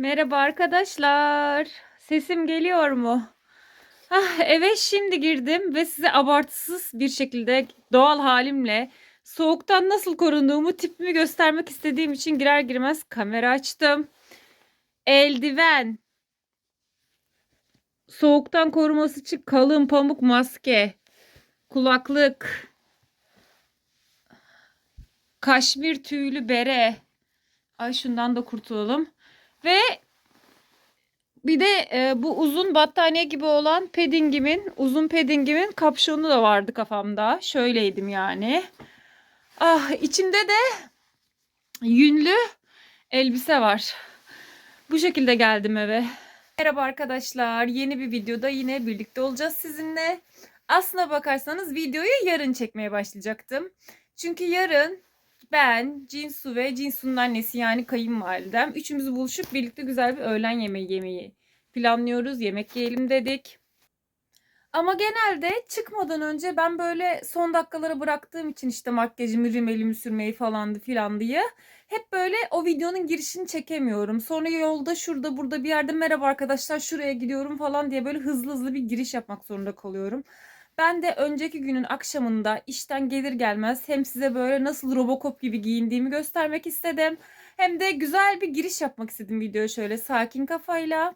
Merhaba arkadaşlar. Sesim geliyor mu? Ah, eve şimdi girdim ve size abartısız bir şekilde doğal halimle soğuktan nasıl korunduğumu tipimi göstermek istediğim için girer girmez kamera açtım. Eldiven. Soğuktan koruması için kalın pamuk maske. Kulaklık. Kaşmir tüylü bere. Ay şundan da kurtulalım. Ve bir de e, bu uzun battaniye gibi olan paddingimin, uzun paddingimin kapşonu da vardı kafamda. Şöyleydim yani. Ah içinde de yünlü elbise var. Bu şekilde geldim eve. Merhaba arkadaşlar. Yeni bir videoda yine birlikte olacağız sizinle. Aslına bakarsanız videoyu yarın çekmeye başlayacaktım. Çünkü yarın ben, Cinsu ve Cinsu'nun annesi yani kayınvalidem üçümüz buluşup birlikte güzel bir öğlen yemeği yemeyi planlıyoruz. Yemek yiyelim dedik. Ama genelde çıkmadan önce ben böyle son dakikalara bıraktığım için işte makyajımı, rimelimi sürmeyi falandı filan diye hep böyle o videonun girişini çekemiyorum. Sonra yolda şurada burada bir yerde merhaba arkadaşlar şuraya gidiyorum falan diye böyle hızlı hızlı bir giriş yapmak zorunda kalıyorum. Ben de önceki günün akşamında işten gelir gelmez hem size böyle nasıl Robocop gibi giyindiğimi göstermek istedim. Hem de güzel bir giriş yapmak istedim videoya şöyle sakin kafayla.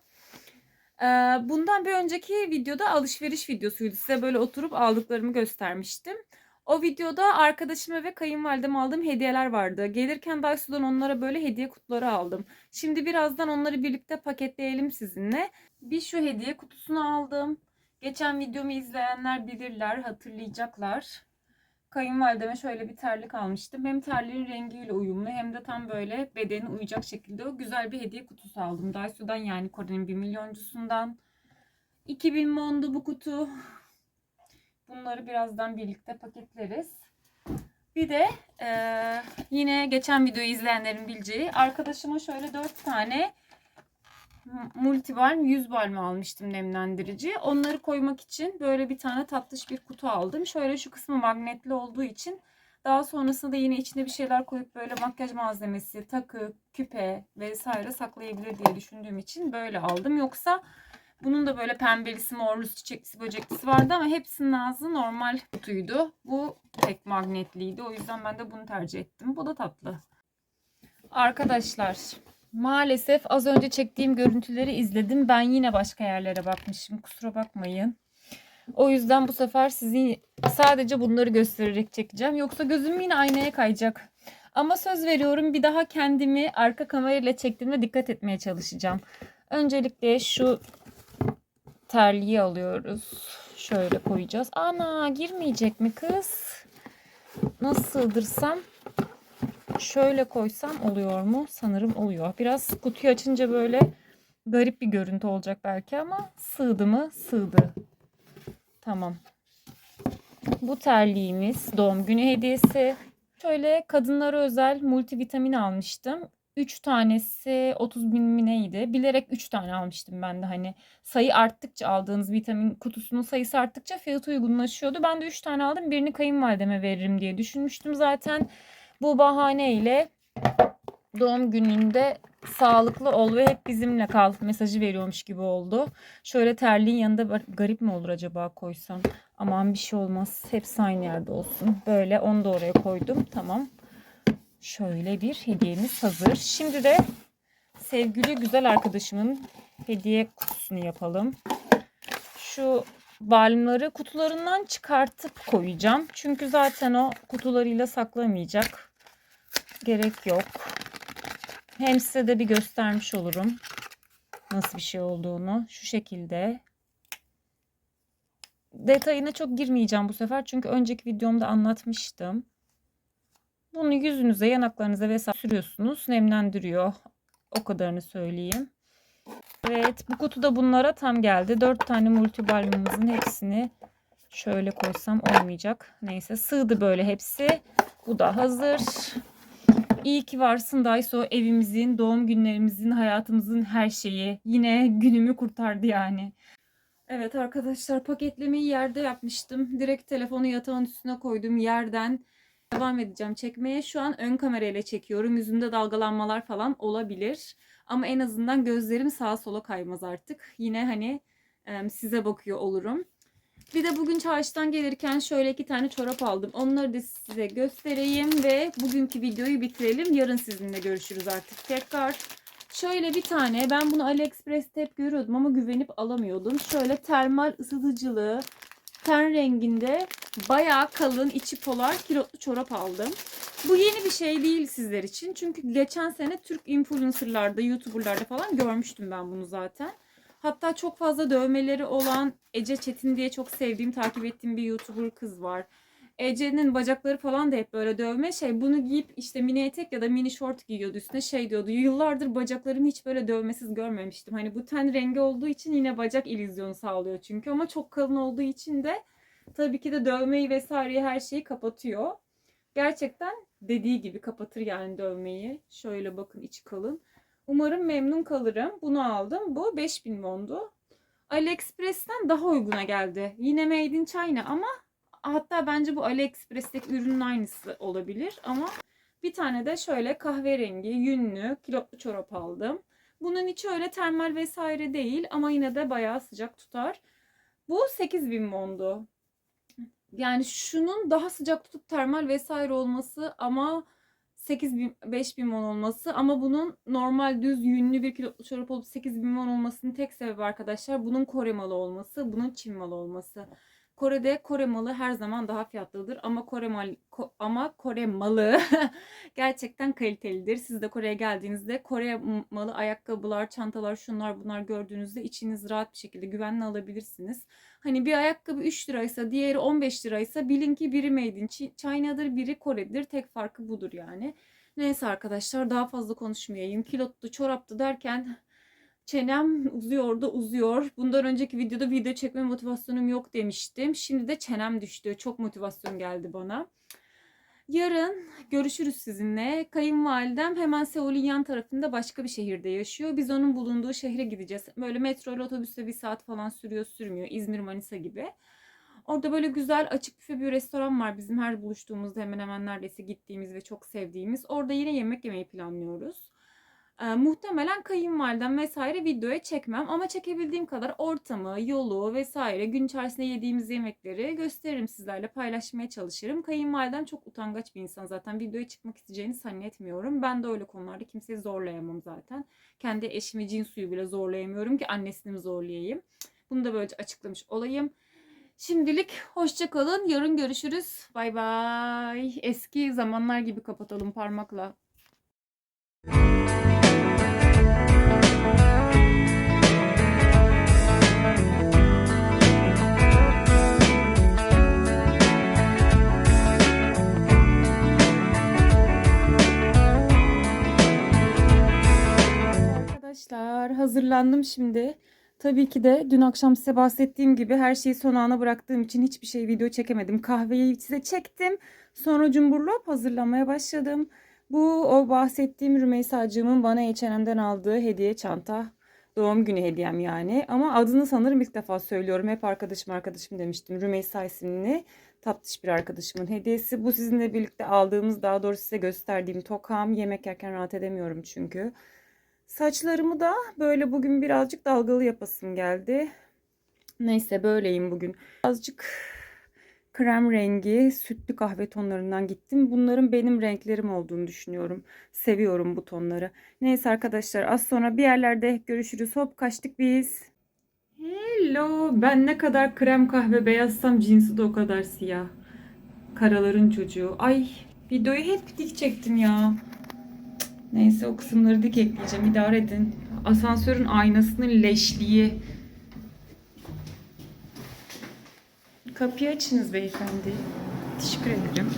Ee, Bundan bir önceki videoda alışveriş videosuydu. Size böyle oturup aldıklarımı göstermiştim. O videoda arkadaşıma ve kayınvalideme aldığım hediyeler vardı. Gelirken Daiso'dan onlara böyle hediye kutuları aldım. Şimdi birazdan onları birlikte paketleyelim sizinle. Bir şu hediye kutusunu aldım. Geçen videomu izleyenler bilirler, hatırlayacaklar. Kayınvalideme şöyle bir terlik almıştım. Hem terliğin rengiyle uyumlu hem de tam böyle bedeni uyacak şekilde o güzel bir hediye kutusu aldım. Daiso'dan yani Kore'nin bir milyoncusundan. 2000 mondu bu kutu. Bunları birazdan birlikte paketleriz. Bir de eee, yine geçen videoyu izleyenlerin bileceği arkadaşıma şöyle 4 tane multibalm 100 balm almıştım nemlendirici. Onları koymak için böyle bir tane tatlış bir kutu aldım. Şöyle şu kısmı magnetli olduğu için daha sonrasında da yine içine bir şeyler koyup böyle makyaj malzemesi, takı, küpe vesaire saklayabilir diye düşündüğüm için böyle aldım. Yoksa bunun da böyle pembelisi, morlusu, çiçeklisi, böceklisi vardı ama hepsinin ağzı normal kutuydu. Bu tek magnetliydi. O yüzden ben de bunu tercih ettim. Bu da tatlı. Arkadaşlar Maalesef az önce çektiğim görüntüleri izledim. Ben yine başka yerlere bakmışım. Kusura bakmayın. O yüzden bu sefer sizi sadece bunları göstererek çekeceğim. Yoksa gözüm yine aynaya kayacak. Ama söz veriyorum bir daha kendimi arka kamerayla çektiğimde dikkat etmeye çalışacağım. Öncelikle şu terliği alıyoruz. Şöyle koyacağız. Ana girmeyecek mi kız? Nasıl sığdırsam? Şöyle koysam oluyor mu? Sanırım oluyor. Biraz kutuyu açınca böyle garip bir görüntü olacak belki ama sığdı mı? Sığdı. Tamam. Bu terliğimiz doğum günü hediyesi. Şöyle kadınlara özel multivitamin almıştım. 3 tanesi 30 bin mi neydi? Bilerek 3 tane almıştım ben de hani sayı arttıkça aldığınız vitamin kutusunun sayısı arttıkça fiyatı uygunlaşıyordu. Ben de 3 tane aldım. Birini kayınvalideme veririm diye düşünmüştüm zaten. Bu bahaneyle doğum gününde sağlıklı ol ve hep bizimle kal mesajı veriyormuş gibi oldu. Şöyle terliğin yanında garip mi olur acaba koysam? Aman bir şey olmaz. Hepsi aynı yerde olsun. Böyle onu da oraya koydum. Tamam. Şöyle bir hediyemiz hazır. Şimdi de sevgili güzel arkadaşımın hediye kutusunu yapalım. Şu balmları kutularından çıkartıp koyacağım. Çünkü zaten o kutularıyla saklamayacak. Gerek yok. Hem size de bir göstermiş olurum. Nasıl bir şey olduğunu. Şu şekilde. Detayına çok girmeyeceğim bu sefer. Çünkü önceki videomda anlatmıştım. Bunu yüzünüze, yanaklarınıza vesaire sürüyorsunuz. Nemlendiriyor. O kadarını söyleyeyim. Evet bu kutuda bunlara tam geldi. 4 tane multibalmımızın hepsini şöyle koysam olmayacak. Neyse sığdı böyle hepsi. Bu da hazır. İyi ki varsın Daiso evimizin, doğum günlerimizin, hayatımızın her şeyi. Yine günümü kurtardı yani. Evet arkadaşlar paketlemeyi yerde yapmıştım. Direkt telefonu yatağın üstüne koydum yerden. Devam edeceğim çekmeye. Şu an ön kamerayla çekiyorum. Yüzümde dalgalanmalar falan olabilir. Ama en azından gözlerim sağa sola kaymaz artık. Yine hani size bakıyor olurum. Bir de bugün çarşıdan gelirken şöyle iki tane çorap aldım. Onları da size göstereyim ve bugünkü videoyu bitirelim. Yarın sizinle görüşürüz artık tekrar. Şöyle bir tane ben bunu AliExpress'te hep görüyordum ama güvenip alamıyordum. Şöyle termal ısıtıcılı ten renginde bayağı kalın içi polar kilotlu çorap aldım. Bu yeni bir şey değil sizler için. Çünkü geçen sene Türk influencerlarda, YouTuber'larda falan görmüştüm ben bunu zaten. Hatta çok fazla dövmeleri olan Ece Çetin diye çok sevdiğim, takip ettiğim bir YouTuber kız var. Ece'nin bacakları falan da hep böyle dövme şey. Bunu giyip işte mini etek ya da mini short giyiyordu üstüne şey diyordu. Yıllardır bacaklarımı hiç böyle dövmesiz görmemiştim. Hani bu ten rengi olduğu için yine bacak illüzyonu sağlıyor çünkü. Ama çok kalın olduğu için de tabii ki de dövmeyi vesaireyi her şeyi kapatıyor. Gerçekten dediği gibi kapatır yani dövmeyi. Şöyle bakın içi kalın. Umarım memnun kalırım. Bunu aldım. Bu 5000 wondu. AliExpress'ten daha uyguna geldi. Yine Made in China ama hatta bence bu AliExpress'teki ürünün aynısı olabilir ama bir tane de şöyle kahverengi, yünlü, kilotlu çorap aldım. Bunun içi öyle termal vesaire değil ama yine de bayağı sıcak tutar. Bu 8000 wondu. Yani şunun daha sıcak tutup termal vesaire olması ama 8000 5000 won olması ama bunun normal düz yünlü bir kilotlu çorap olup 8000 won olmasının tek sebebi arkadaşlar bunun Kore malı olması, bunun Çin malı olması. Kore'de Kore malı her zaman daha fiyatlıdır ama Kore mal ko- ama Kore malı gerçekten kalitelidir. Siz de Kore'ye geldiğinizde Kore malı ayakkabılar, çantalar, şunlar bunlar gördüğünüzde içiniz rahat bir şekilde güvenle alabilirsiniz. Hani bir ayakkabı 3 liraysa diğeri 15 liraysa bilin ki biri made in Chi- China'dır, biri Kore'dir. Tek farkı budur yani. Neyse arkadaşlar daha fazla konuşmayayım. Kilotlu, çoraptı derken çenem uzuyor da uzuyor. Bundan önceki videoda video çekme motivasyonum yok demiştim. Şimdi de çenem düştü. Çok motivasyon geldi bana. Yarın görüşürüz sizinle. Kayınvalidem hemen Seul'ün yan tarafında başka bir şehirde yaşıyor. Biz onun bulunduğu şehre gideceğiz. Böyle metro ile otobüste bir saat falan sürüyor sürmüyor. İzmir, Manisa gibi. Orada böyle güzel açık büfe bir restoran var bizim her buluştuğumuzda hemen hemen neredeyse gittiğimiz ve çok sevdiğimiz. Orada yine yemek yemeyi planlıyoruz. Ee, muhtemelen kayınvalidem vesaire videoya çekmem ama çekebildiğim kadar ortamı, yolu vesaire gün içerisinde yediğimiz yemekleri gösteririm sizlerle paylaşmaya çalışırım. Kayınvalidem çok utangaç bir insan zaten videoya çıkmak isteyeceğini zannetmiyorum. Ben de öyle konularda kimseyi zorlayamam zaten. Kendi eşimi cin suyu bile zorlayamıyorum ki annesini mi zorlayayım. Bunu da böylece açıklamış olayım. Şimdilik hoşça kalın. Yarın görüşürüz. Bay bay. Eski zamanlar gibi kapatalım parmakla. Hazırlandım şimdi. Tabii ki de dün akşam size bahsettiğim gibi her şeyi son ana bıraktığım için hiçbir şey video çekemedim. Kahveyi size çektim. Sonra cumburlop hazırlamaya başladım. Bu o bahsettiğim Rümeysa'cığımın bana H&M'den aldığı hediye çanta. Doğum günü hediyem yani. Ama adını sanırım ilk defa söylüyorum. Hep arkadaşım arkadaşım demiştim. Rümeysa isimli tatlış bir arkadaşımın hediyesi. Bu sizinle birlikte aldığımız daha doğrusu size gösterdiğim tokam. Yemek yerken rahat edemiyorum çünkü. Saçlarımı da böyle bugün birazcık dalgalı yapasım geldi. Neyse böyleyim bugün. Azıcık krem rengi, sütlü kahve tonlarından gittim. Bunların benim renklerim olduğunu düşünüyorum. Seviyorum bu tonları. Neyse arkadaşlar az sonra bir yerlerde görüşürüz. Hop kaçtık biz. Hello. Ben ne kadar krem kahve beyazsam cinsi de o kadar siyah. Karaların çocuğu. Ay videoyu hep dik çektim ya. Neyse o kısımları dik ekleyeceğim. İdare edin. Asansörün aynasının leşliği. Kapıyı açınız beyefendi. Teşekkür ederim.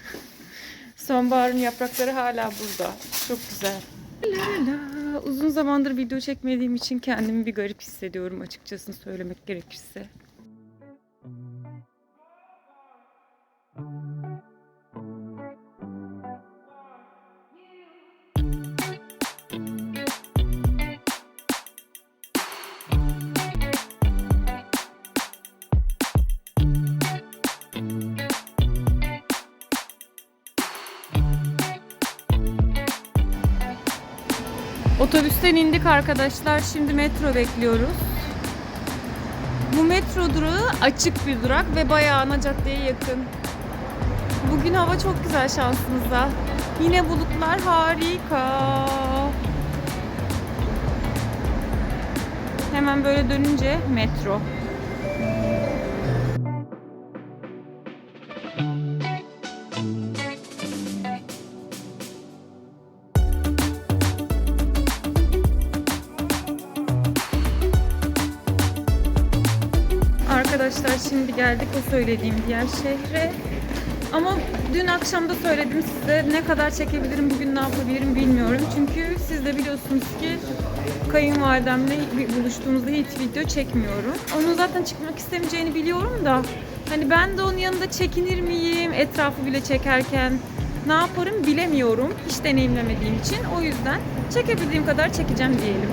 Sonbaharın yaprakları hala burada. Çok güzel. La la. Uzun zamandır video çekmediğim için kendimi bir garip hissediyorum açıkçası söylemek gerekirse. Otobüsten indik arkadaşlar. Şimdi metro bekliyoruz. Bu metro durağı açık bir durak ve bayağı ana caddeye yakın. Bugün hava çok güzel şansımıza. Yine bulutlar harika. Hemen böyle dönünce metro. Geldik o söylediğim diğer şehre. Ama dün akşam da söyledim size ne kadar çekebilirim, bugün ne yapabilirim bilmiyorum. Çünkü siz de biliyorsunuz ki kayınvalidemle buluştuğumuzda hiç video çekmiyorum. Onun zaten çıkmak istemeyeceğini biliyorum da hani ben de onun yanında çekinir miyim etrafı bile çekerken ne yaparım bilemiyorum. Hiç deneyimlemediğim için. O yüzden çekebildiğim kadar çekeceğim diyelim.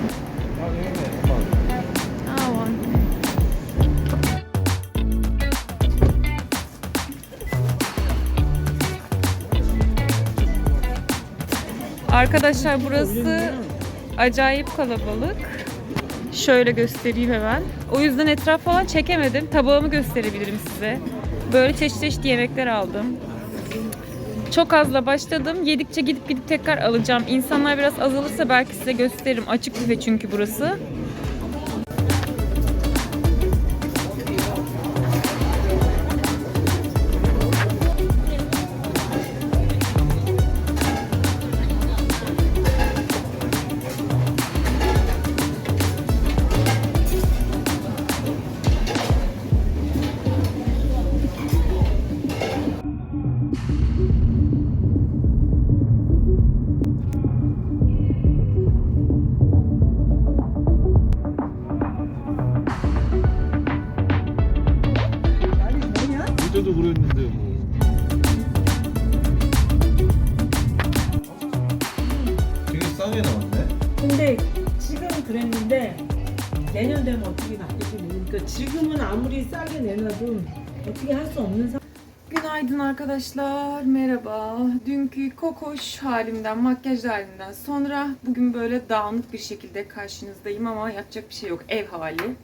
Arkadaşlar burası acayip kalabalık. Şöyle göstereyim hemen. O yüzden etraf falan çekemedim. Tabağımı gösterebilirim size. Böyle çeşit çeşit yemekler aldım. Çok azla başladım. Yedikçe gidip gidip tekrar alacağım. İnsanlar biraz azalırsa belki size gösteririm. Açık büfe çünkü burası. Arkadaşlar. Merhaba. Dünkü kokoş halimden, makyaj halimden sonra bugün böyle dağınık bir şekilde karşınızdayım ama yapacak bir şey yok. Ev hali.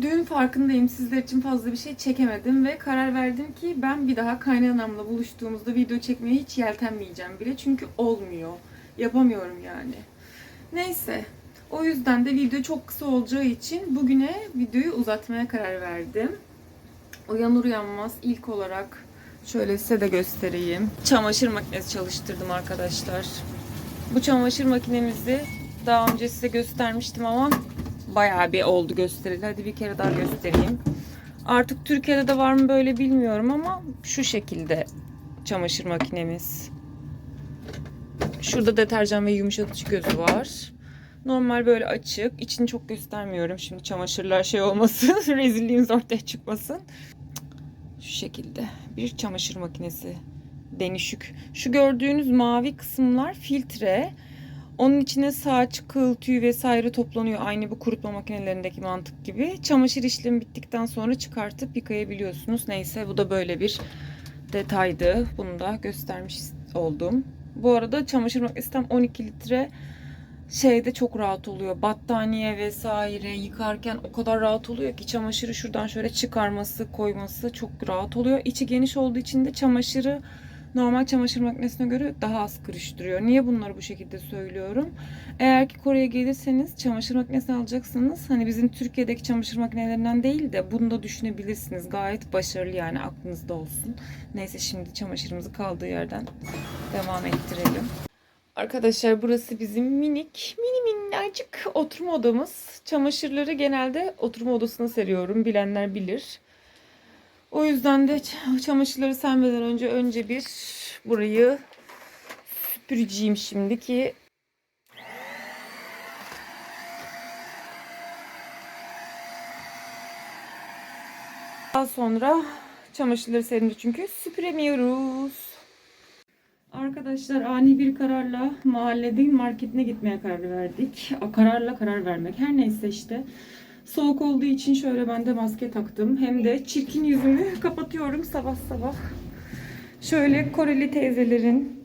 Dün farkındayım sizler için fazla bir şey çekemedim ve karar verdim ki ben bir daha kaynanamla buluştuğumuzda video çekmeye hiç yeltenmeyeceğim bile. Çünkü olmuyor. Yapamıyorum yani. Neyse. O yüzden de video çok kısa olacağı için bugüne videoyu uzatmaya karar verdim. Uyanır uyanmaz ilk olarak şöyle size de göstereyim. Çamaşır makinesi çalıştırdım arkadaşlar. Bu çamaşır makinemizi daha önce size göstermiştim ama bayağı bir oldu gösterili. Hadi bir kere daha göstereyim. Artık Türkiye'de de var mı böyle bilmiyorum ama şu şekilde çamaşır makinemiz. Şurada deterjan ve yumuşatıcı gözü var. Normal böyle açık. İçini çok göstermiyorum. Şimdi çamaşırlar şey olmasın. Rezilliğimiz ortaya çıkmasın. Şu şekilde bir çamaşır makinesi denişik. Şu gördüğünüz mavi kısımlar filtre. Onun içine saç, kıl, tüy vesaire toplanıyor. Aynı bu kurutma makinelerindeki mantık gibi. Çamaşır işlemi bittikten sonra çıkartıp yıkayabiliyorsunuz. Neyse bu da böyle bir detaydı. Bunu da göstermiş oldum. Bu arada çamaşır makinesi tam 12 litre şeyde çok rahat oluyor. Battaniye vesaire yıkarken o kadar rahat oluyor ki çamaşırı şuradan şöyle çıkarması, koyması çok rahat oluyor. İçi geniş olduğu için de çamaşırı normal çamaşır makinesine göre daha az kırıştırıyor. Niye bunları bu şekilde söylüyorum? Eğer ki Kore'ye gelirseniz çamaşır makinesi alacaksınız. Hani bizim Türkiye'deki çamaşır makinelerinden değil de bunu da düşünebilirsiniz. Gayet başarılı yani aklınızda olsun. Neyse şimdi çamaşırımızı kaldığı yerden devam ettirelim. Arkadaşlar burası bizim minik, mini minnacık oturma odamız. Çamaşırları genelde oturma odasına seriyorum. Bilenler bilir. O yüzden de çamaşırları sermeden önce önce bir burayı süpüreceğim şimdi ki daha sonra çamaşırları serince çünkü süpüremiyoruz. Arkadaşlar ani bir kararla mahallede marketine gitmeye karar verdik. A, kararla karar vermek. Her neyse işte. Soğuk olduğu için şöyle ben de maske taktım. Hem de çirkin yüzümü kapatıyorum sabah sabah. Şöyle Koreli teyzelerin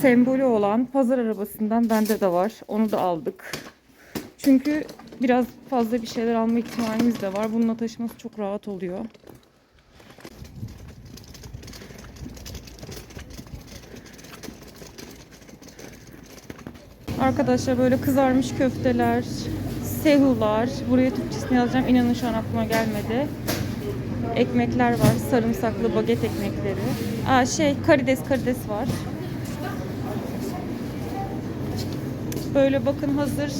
sembolü olan pazar arabasından bende de var. Onu da aldık. Çünkü biraz fazla bir şeyler alma ihtimalimiz de var. Bununla taşıması çok rahat oluyor. Arkadaşlar böyle kızarmış köfteler, sehular. Buraya Türkçesini yazacağım. İnanın şu an aklıma gelmedi. Ekmekler var. Sarımsaklı baget ekmekleri. Aa şey karides karides var. Böyle bakın hazır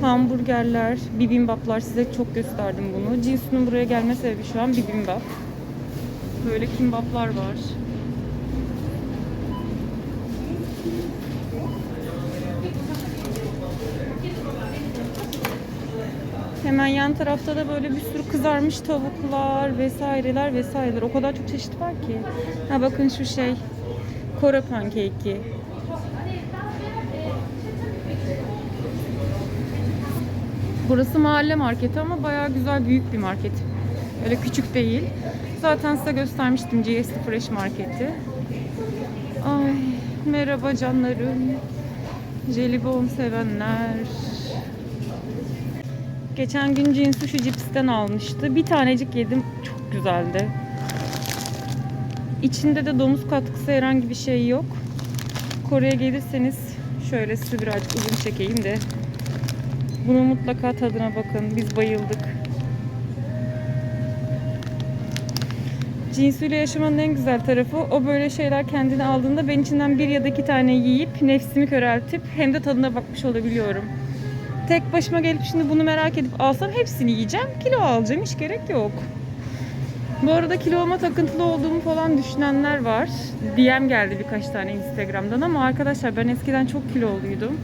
hamburgerler, bibimbaplar size çok gösterdim bunu. Jinsu'nun buraya gelme sebebi şu an bibimbap. Böyle kimbaplar var. Hemen yan tarafta da böyle bir sürü kızarmış tavuklar vesaireler vesaireler. O kadar çok çeşit var ki. Ha bakın şu şey. Kore pankeki. Burası mahalle marketi ama bayağı güzel büyük bir market. Öyle küçük değil. Zaten size göstermiştim GST Fresh Marketi. Ay merhaba canlarım. Jelibon sevenler. Geçen gün Jinsu şu cipsten almıştı. Bir tanecik yedim. Çok güzeldi. İçinde de domuz katkısı herhangi bir şey yok. Kore'ye gelirseniz şöyle size birazcık uzun çekeyim de bunun mutlaka tadına bakın. Biz bayıldık. Jinsu ile yaşamanın en güzel tarafı o böyle şeyler kendine aldığında ben içinden bir ya da iki tane yiyip nefsimi köreltip hem de tadına bakmış olabiliyorum. Tek başıma gelip şimdi bunu merak edip alsam hepsini yiyeceğim. Kilo alacağım. Hiç gerek yok. Bu arada kiloma takıntılı olduğumu falan düşünenler var. DM geldi birkaç tane Instagram'dan ama arkadaşlar ben eskiden çok kiloluydum.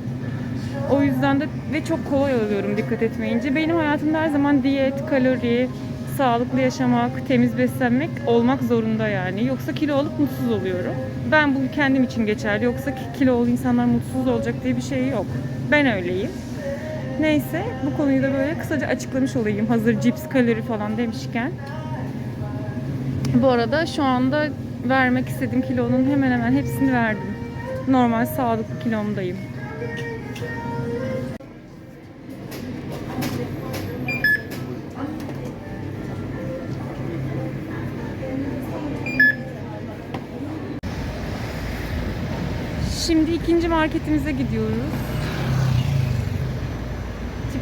O yüzden de ve çok kolay alıyorum dikkat etmeyince. Benim hayatımda her zaman diyet, kalori, sağlıklı yaşamak, temiz beslenmek olmak zorunda yani. Yoksa kilo alıp mutsuz oluyorum. Ben bu kendim için geçerli. Yoksa ki kilolu insanlar mutsuz olacak diye bir şey yok. Ben öyleyim. Neyse bu konuyu da böyle kısaca açıklamış olayım. Hazır cips, kalori falan demişken. Bu arada şu anda vermek istediğim kilonun hemen hemen hepsini verdim. Normal sağlıklı kilomdayım. Şimdi ikinci marketimize gidiyoruz.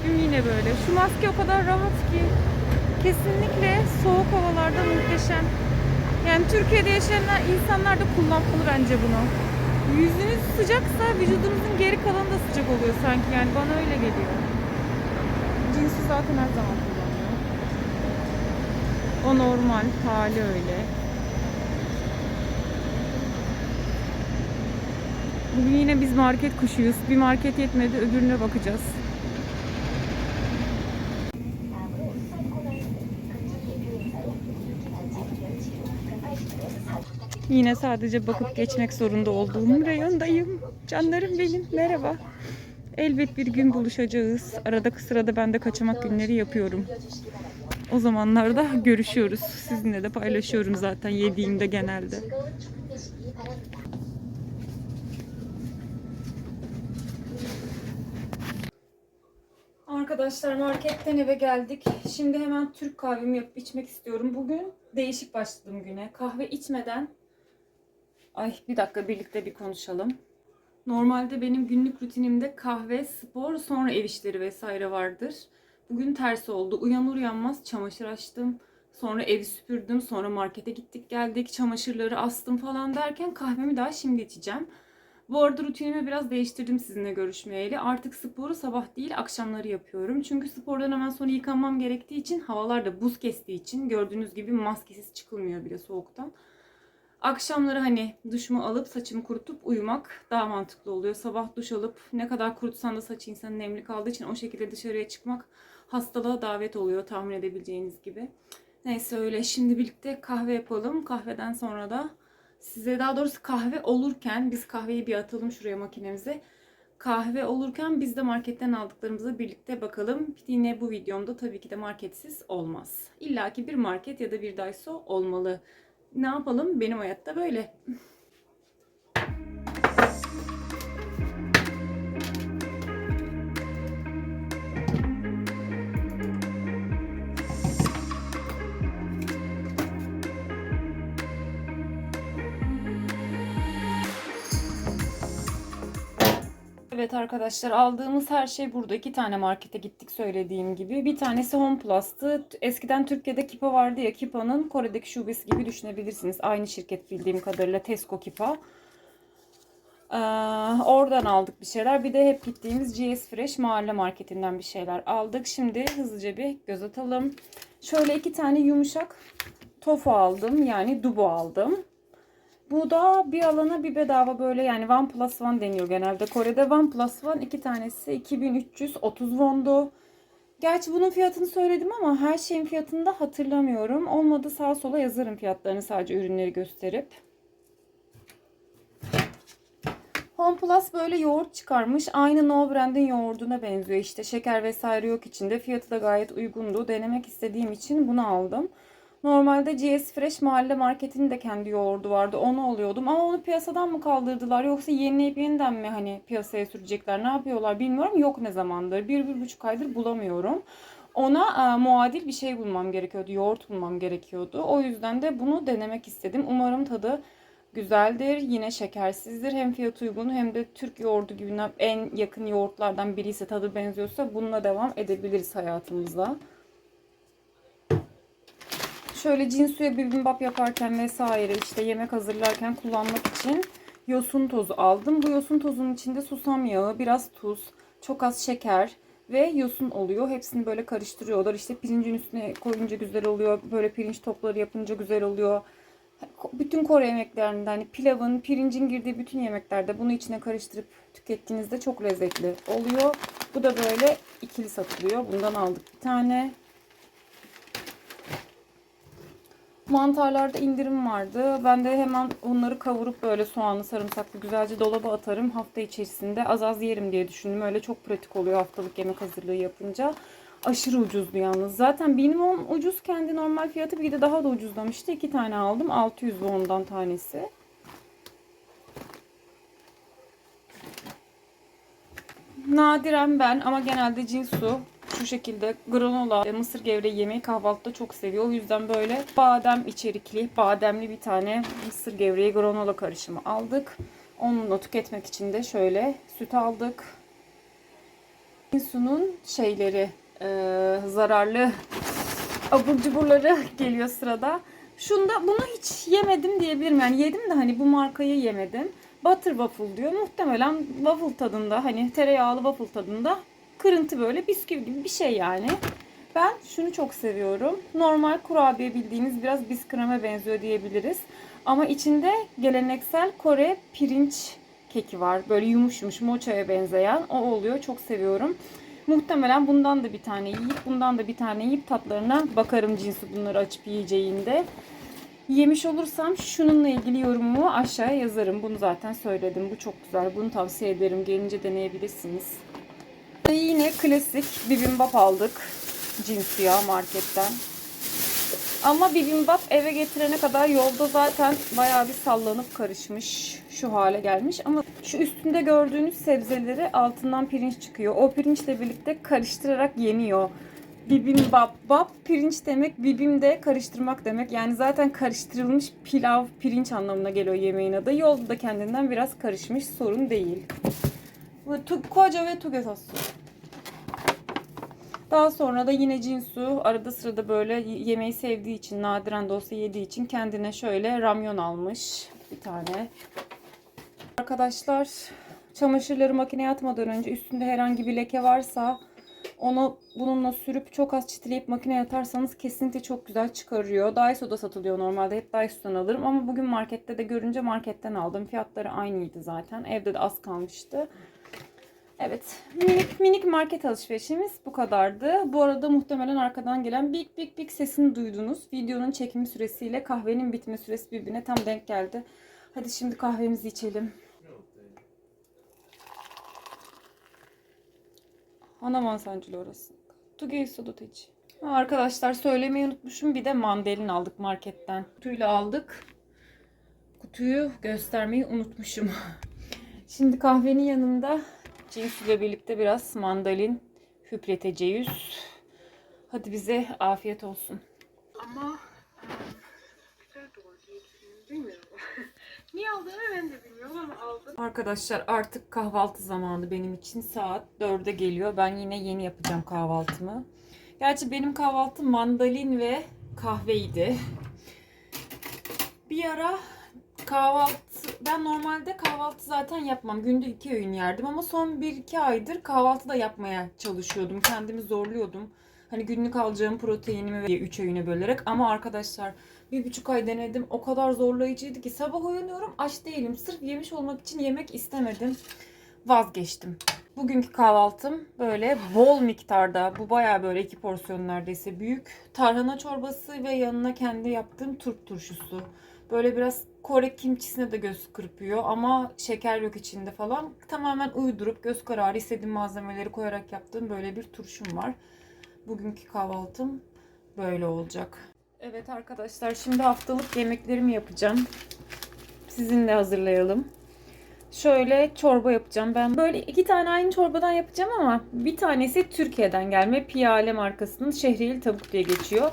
Tipim yine böyle. Şu maske o kadar rahat ki. Kesinlikle soğuk havalarda muhteşem. Yani Türkiye'de yaşayan insanlar da kullanmalı bence bunu. Yüzünüz sıcaksa vücudunuzun geri kalanı da sıcak oluyor sanki. Yani bana öyle geliyor. Cinsi zaten her zaman kullanıyor. O normal hali öyle. Bugün yine biz market kuşuyuz. Bir market yetmedi öbürüne bakacağız. Yine sadece bakıp geçmek zorunda olduğum reyondayım. Canlarım benim. Merhaba. Elbet bir gün buluşacağız. Arada sırada ben de kaçamak günleri yapıyorum. O zamanlarda görüşüyoruz. Sizinle de paylaşıyorum zaten yediğimde genelde. Arkadaşlar marketten eve geldik. Şimdi hemen Türk kahvemi yapıp içmek istiyorum. Bugün değişik başladım güne. Kahve içmeden... Ay bir dakika birlikte bir konuşalım. Normalde benim günlük rutinimde kahve, spor, sonra ev işleri vesaire vardır. Bugün tersi oldu. Uyanır uyanmaz çamaşır açtım. Sonra evi süpürdüm. Sonra markete gittik geldik. Çamaşırları astım falan derken kahvemi daha şimdi içeceğim. Bu arada rutinimi biraz değiştirdim sizinle görüşmeyeli. Artık sporu sabah değil akşamları yapıyorum. Çünkü spordan hemen sonra yıkanmam gerektiği için havalar da buz kestiği için gördüğünüz gibi maskesiz çıkılmıyor bile soğuktan. Akşamları hani duşumu alıp saçımı kurutup uyumak daha mantıklı oluyor. Sabah duş alıp ne kadar kurutsan da saç insanın nemli kaldığı için o şekilde dışarıya çıkmak hastalığa davet oluyor tahmin edebileceğiniz gibi. Neyse öyle şimdi birlikte kahve yapalım. Kahveden sonra da size daha doğrusu kahve olurken biz kahveyi bir atalım şuraya makinemize. Kahve olurken biz de marketten aldıklarımıza birlikte bakalım. Yine bu videomda tabii ki de marketsiz olmaz. İlla ki bir market ya da bir Daiso olmalı. Ne yapalım? Benim hayatta böyle. Evet arkadaşlar aldığımız her şey burada. İki tane markete gittik söylediğim gibi. Bir tanesi Home Plus'tı. Eskiden Türkiye'de Kipa vardı ya. Kipa'nın Kore'deki şubesi gibi düşünebilirsiniz. Aynı şirket bildiğim kadarıyla Tesco Kipa. Ee, oradan aldık bir şeyler. Bir de hep gittiğimiz GS Fresh mahalle marketinden bir şeyler aldık. Şimdi hızlıca bir göz atalım. Şöyle iki tane yumuşak tofu aldım. Yani dubu aldım. Bu da bir alana bir bedava böyle yani One Plus One deniyor genelde. Kore'de One Plus One iki tanesi 2330 wondu. Gerçi bunun fiyatını söyledim ama her şeyin fiyatını da hatırlamıyorum. Olmadı sağa sola yazarım fiyatlarını sadece ürünleri gösterip. Home Plus böyle yoğurt çıkarmış. Aynı No Brand'in yoğurduna benziyor. İşte şeker vesaire yok içinde. Fiyatı da gayet uygundu. Denemek istediğim için bunu aldım. Normalde GS Fresh mahalle marketinin de kendi yoğurdu vardı. Onu alıyordum. Ama onu piyasadan mı kaldırdılar yoksa yenileyip yeniden mi hani piyasaya sürecekler? Ne yapıyorlar bilmiyorum. Yok ne zamandır. Bir, bir buçuk aydır bulamıyorum. Ona e, muadil bir şey bulmam gerekiyordu. Yoğurt bulmam gerekiyordu. O yüzden de bunu denemek istedim. Umarım tadı güzeldir. Yine şekersizdir. Hem fiyat uygun hem de Türk yoğurdu gibi en yakın yoğurtlardan biri ise tadı benziyorsa bununla devam edebiliriz hayatımızda. Şöyle cinsuya bibimbap yaparken vesaire işte yemek hazırlarken kullanmak için yosun tozu aldım. Bu yosun tozunun içinde susam yağı, biraz tuz, çok az şeker ve yosun oluyor. Hepsini böyle karıştırıyorlar. İşte pirincin üstüne koyunca güzel oluyor. Böyle pirinç topları yapınca güzel oluyor. Bütün Kore yemeklerinde hani pilavın, pirincin girdiği bütün yemeklerde bunu içine karıştırıp tükettiğinizde çok lezzetli oluyor. Bu da böyle ikili satılıyor. Bundan aldık bir tane. Mantarlarda indirim vardı. Ben de hemen onları kavurup böyle soğanlı sarımsaklı güzelce dolaba atarım. Hafta içerisinde az az yerim diye düşündüm. Öyle çok pratik oluyor haftalık yemek hazırlığı yapınca. Aşırı ucuzdu yalnız. Zaten minimum ucuz kendi normal fiyatı bir de daha da ucuzlamıştı. İki tane aldım. 600 ondan tanesi. Nadiren ben ama genelde Cinsu şu şekilde granola, ve mısır gevreği yemeği kahvaltıda çok seviyor. O yüzden böyle badem içerikli, bademli bir tane mısır gevreği granola karışımı aldık. Onunla tüketmek için de şöyle süt aldık. Cinsu'nun şeyleri, e, zararlı abur cuburları geliyor sırada. Şunda bunu hiç yemedim diyebilirim. Yani yedim de hani bu markayı yemedim. Butter waffle diyor. Muhtemelen waffle tadında hani tereyağlı waffle tadında kırıntı böyle bisküvi gibi bir şey yani. Ben şunu çok seviyorum. Normal kurabiye bildiğiniz biraz biskreme benziyor diyebiliriz. Ama içinde geleneksel Kore pirinç keki var. Böyle yumuş yumuş mocha'ya benzeyen. O oluyor. Çok seviyorum. Muhtemelen bundan da bir tane yiyip bundan da bir tane yiyip tatlarına bakarım cinsi bunları açıp yiyeceğinde. Yemiş olursam şununla ilgili yorumumu aşağıya yazarım. Bunu zaten söyledim. Bu çok güzel. Bunu tavsiye ederim. Gelince deneyebilirsiniz. Yine klasik bibimbap aldık. Cinsuya marketten. Ama bibimbap eve getirene kadar yolda zaten bayağı bir sallanıp karışmış. Şu hale gelmiş. Ama şu üstünde gördüğünüz sebzeleri altından pirinç çıkıyor. O pirinçle birlikte karıştırarak yeniyor. Bibimbap. Bap pirinç demek, bibim de karıştırmak demek. Yani zaten karıştırılmış pilav, pirinç anlamına geliyor yemeğin adı. Yolda da kendinden biraz karışmış. Sorun değil. Bu koca ve tugesatsu. Daha sonra da yine Cinsu arada sırada böyle yemeği sevdiği için nadiren de olsa yediği için kendine şöyle ramyon almış bir tane. Arkadaşlar çamaşırları makineye atmadan önce üstünde herhangi bir leke varsa onu bununla sürüp çok az çitleyip makineye atarsanız kesinlikle çok güzel çıkarıyor. Daiso'da satılıyor normalde. Hep Daiso'dan alırım ama bugün markette de görünce marketten aldım. Fiyatları aynıydı zaten. Evde de az kalmıştı. Evet. Minik minik market alışverişimiz bu kadardı. Bu arada muhtemelen arkadan gelen bik bik bik sesini duydunuz. Videonun çekimi süresiyle kahvenin bitme süresi birbirine tam denk geldi. Hadi şimdi kahvemizi içelim. Hanaman sancılı orası. Tugey Sodoteci. Arkadaşlar söylemeyi unutmuşum. Bir de mandalin aldık marketten. Kutuyla aldık. Kutuyu göstermeyi unutmuşum. Şimdi kahvenin yanında Cinsu ile birlikte biraz mandalin hüpleteceğiz. Hadi bize afiyet olsun. Ama güzel de oldu. Bilmiyorum. Niye aldığını ben de bilmiyorum ama aldım. Arkadaşlar artık kahvaltı zamanı benim için. Saat 4'e geliyor. Ben yine yeni yapacağım kahvaltımı. Gerçi benim kahvaltım mandalin ve kahveydi. Bir ara kahvaltı ben normalde kahvaltı zaten yapmam. Günde iki öğün yerdim ama son 1-2 aydır kahvaltı da yapmaya çalışıyordum. Kendimi zorluyordum. Hani günlük alacağım proteinimi ve 3 öğüne bölerek ama arkadaşlar bir buçuk ay denedim. O kadar zorlayıcıydı ki sabah uyanıyorum aç değilim. Sırf yemiş olmak için yemek istemedim. Vazgeçtim. Bugünkü kahvaltım böyle bol miktarda. Bu baya böyle iki porsiyon neredeyse büyük. Tarhana çorbası ve yanına kendi yaptığım turp turşusu. Böyle biraz Kore kimçisine de göz kırpıyor ama şeker yok içinde falan. Tamamen uydurup göz kararı istediğim malzemeleri koyarak yaptığım böyle bir turşum var. Bugünkü kahvaltım böyle olacak. Evet arkadaşlar şimdi haftalık yemeklerimi yapacağım. Sizinle hazırlayalım. Şöyle çorba yapacağım. Ben böyle iki tane aynı çorbadan yapacağım ama bir tanesi Türkiye'den gelme. Piyale markasının şehriyeli tavuk diye geçiyor.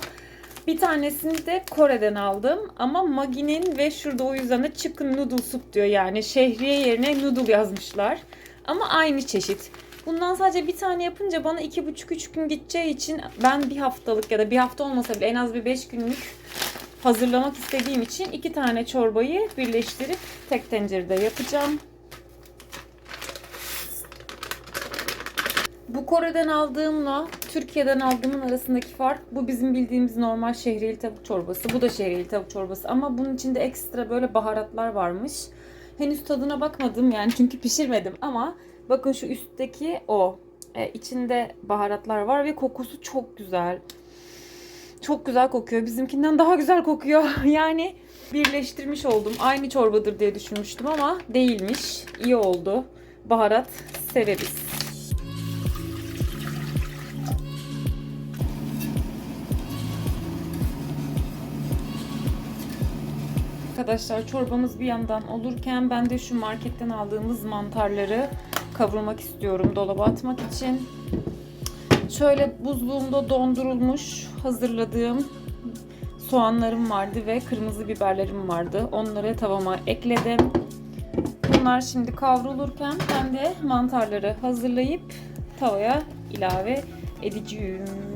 Bir tanesini de Kore'den aldım ama Magi'nin ve şurada o yüzden de chicken noodle soup diyor. Yani şehriye yerine noodle yazmışlar. Ama aynı çeşit. Bundan sadece bir tane yapınca bana iki buçuk üç gün gideceği için ben bir haftalık ya da bir hafta olmasa bile en az bir beş günlük hazırlamak istediğim için iki tane çorbayı birleştirip tek tencerede yapacağım. Bu Kore'den aldığımla Türkiye'den aldığımın arasındaki fark bu bizim bildiğimiz normal şehriyeli tavuk çorbası. Bu da şehriyeli tavuk çorbası ama bunun içinde ekstra böyle baharatlar varmış. Henüz tadına bakmadım yani çünkü pişirmedim ama bakın şu üstteki o. E, içinde baharatlar var ve kokusu çok güzel. Çok güzel kokuyor. Bizimkinden daha güzel kokuyor. Yani birleştirmiş oldum. Aynı çorbadır diye düşünmüştüm ama değilmiş. İyi oldu. Baharat severiz. Arkadaşlar çorbamız bir yandan olurken ben de şu marketten aldığımız mantarları kavurmak istiyorum dolaba atmak için. Şöyle buzluğumda dondurulmuş hazırladığım soğanlarım vardı ve kırmızı biberlerim vardı. Onları tavama ekledim. Bunlar şimdi kavrulurken ben de mantarları hazırlayıp tavaya ilave edeceğim.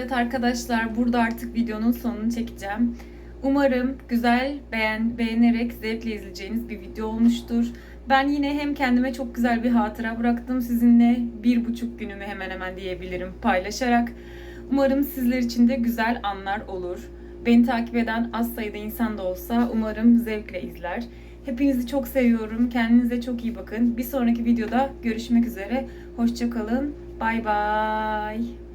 Evet arkadaşlar burada artık videonun sonunu çekeceğim. Umarım güzel, beğen, beğenerek zevkle izleyeceğiniz bir video olmuştur. Ben yine hem kendime çok güzel bir hatıra bıraktım sizinle bir buçuk günümü hemen hemen diyebilirim paylaşarak. Umarım sizler için de güzel anlar olur. Beni takip eden az sayıda insan da olsa umarım zevkle izler. Hepinizi çok seviyorum. Kendinize çok iyi bakın. Bir sonraki videoda görüşmek üzere. Hoşçakalın. Bay bay.